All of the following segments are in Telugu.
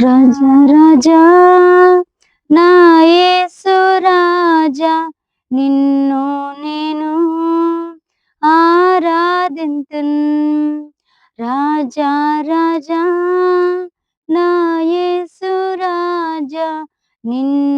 రాజా రాజా నా యేసు రాజా నిన్ను నేను ఆరాధింతున్. రాజా రాజా నా యేసు రాజా నిన్ను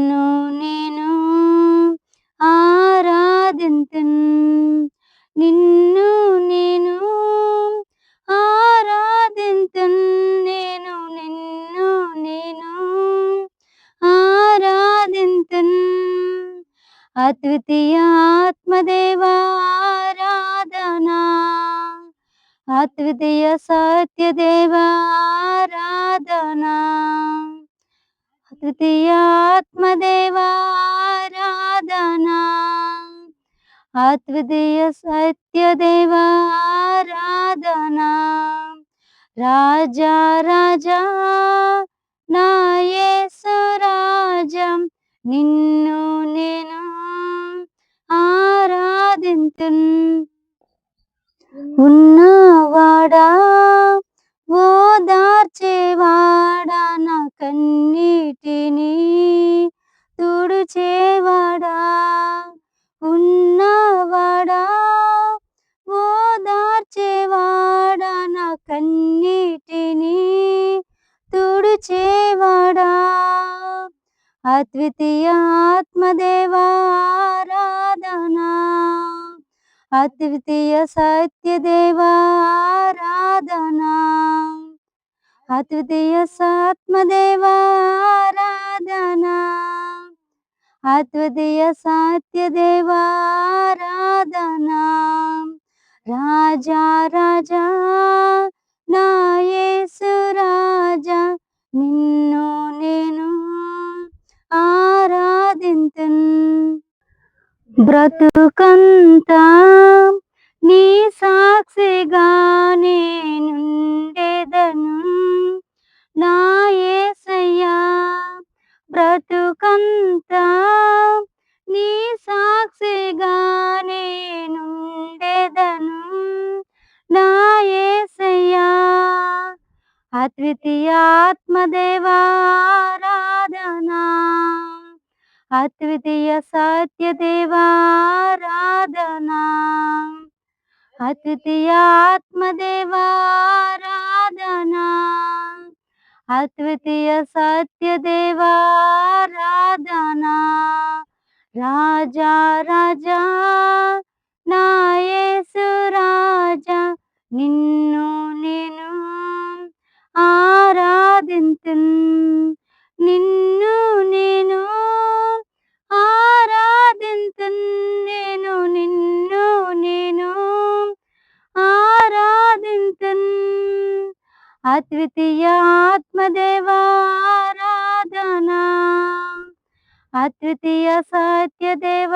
అద్వితీయాత్మదేవారాధనా అద్వితీయ సత్యదేవారాధనా అద్వితీయాత్మదేవారాధనా అద్వితీయ సత్యదేవారాధనా రాజా రాజా నాయసు రాజం నిన్న ఉన్నవాడా? ఓదార్చేవాడా నా కన్నీటిని? తుడిచేవాడా? ఉన్నవాడా? ఓదార్చేవాడా నా కన్నీటిని? తుడిచేవాడా? అద్వితీయ ఆత్మదేవారా అద్వితీయ సత్యదేవా ఆరాధనా. అద్వితీయ సాత్మదేవా ఆరాధనా. అద్వితీయ సత్యదేవా ఆరాధనా. రాజా రాజా బ్రతుకంతా నీ సాక్షిగా నేనుండేదను. నా ఏసయ్యా బ్రతుకంతా నీ సాక్షిగా నేనుండేదను. నా ఏసయ్యా అద్వితీయాత్మదేవా అద్వితీయ సత్యదేవా ఆరాధనా. అద్వితీయ ఆత్మదేవారాధనా అద్వితీయ సత్యదేవా ఆరాధనా. రాజా రాజా. अद्वितीय आत्मदेवाराधना अद्वितीय सत्यदेवाराधना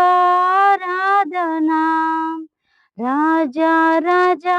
राजा राजा